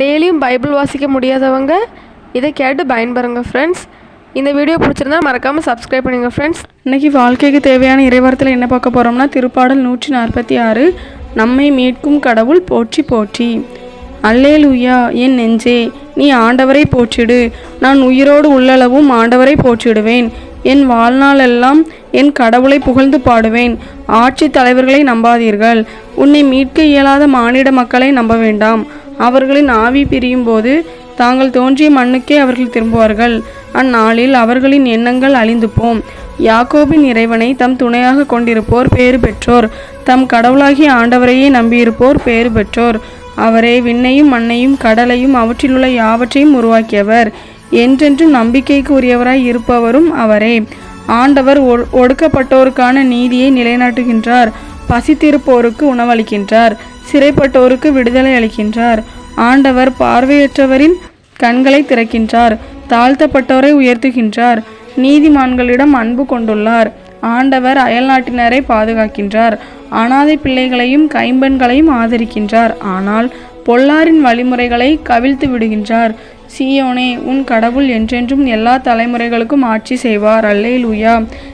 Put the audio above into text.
டெய்லியும் பைபிள் வாசிக்க முடியாதவங்க இதை கேட்டு பயன்பெறுங்க ஃப்ரெண்ட்ஸ் இந்த வீடியோ பிடிச்சிருந்தா மறக்காமல் சப்ஸ்கிரைப் பண்ணுங்கள் ஃப்ரெண்ட்ஸ் இன்றைக்கி வாழ்க்கைக்கு தேவையான இறைவரத்தில் என்ன பார்க்க போகிறோம்னா திருப்பாடல் நூற்றி நாற்பத்தி ஆறு நம்மை மீட்கும் கடவுள் போற்றி போற்றி. அல்லேலூயா என் நெஞ்சே நீ ஆண்டவரை போற்றிடு. நான் உயிரோடு உள்ளளவும் ஆண்டவரை போற்றிடுவேன். என் வாழ்நாளெல்லாம் என் கடவுளை புகழ்ந்து பாடுவேன். ஆட்சி தலைவர்களை நம்பாதீர்கள். உன்னை மீட்க இயலாத மானிட மக்களை நம்ப வேண்டாம். அவர்களின் ஆவி பிரியும் போது தாங்கள் தோன்றிய மண்ணுக்கே அவர்கள் திரும்புவார்கள். அந்நாளில் அவர்களின் எண்ணங்கள் அழிந்து போம் யாக்கோபின் இறைவனை தம் துணையாக கொண்டிருப்போர் பேறு பெற்றோர். தம் கடவுளாகிய ஆண்டவரையே நம்பியிருப்போர் பேறு பெற்றோர். அவரே விண்ணையும் மண்ணையும் கடலையும் அவற்றிலுள்ள யாவற்றையும் உருவாக்கியவர். என்றென்றும் நம்பிக்கைக்கு உரியவராய் இருப்பவரும் அவரே. ஆண்டவர் ஒ- ஒடுக்கப்பட்டோருக்கான நீதியை நிலைநாட்டுகின்றார். பசித்திருப்போருக்கு உணவளிக்கின்றார். சிறைப்பட்டோருக்கு விடுதலை அளிக்கின்றார். ஆண்டவர் பார்வையற்றவரின் கண்களை திறக்கின்றார். தாழ்த்தப்பட்டோரை உயர்த்துகின்றார். நீதிமான்களிடம் அன்பு கொண்டுள்ளார். ஆண்டவர் அயல்நாட்டினரை பாதுகாக்கின்றார். அனாதை பிள்ளைகளையும் கைம்பெண்களையும் ஆதரிக்கின்றார். ஆனால் பொல்லாரின் வழிமுறைகளை கவிழ்த்து விடுகின்றார். சீயோனே உன் கடவுள் என்றென்றும் எல்லா தலைமுறைகளுக்கும் ஆட்சி செய்வார். அல்லேலூயா.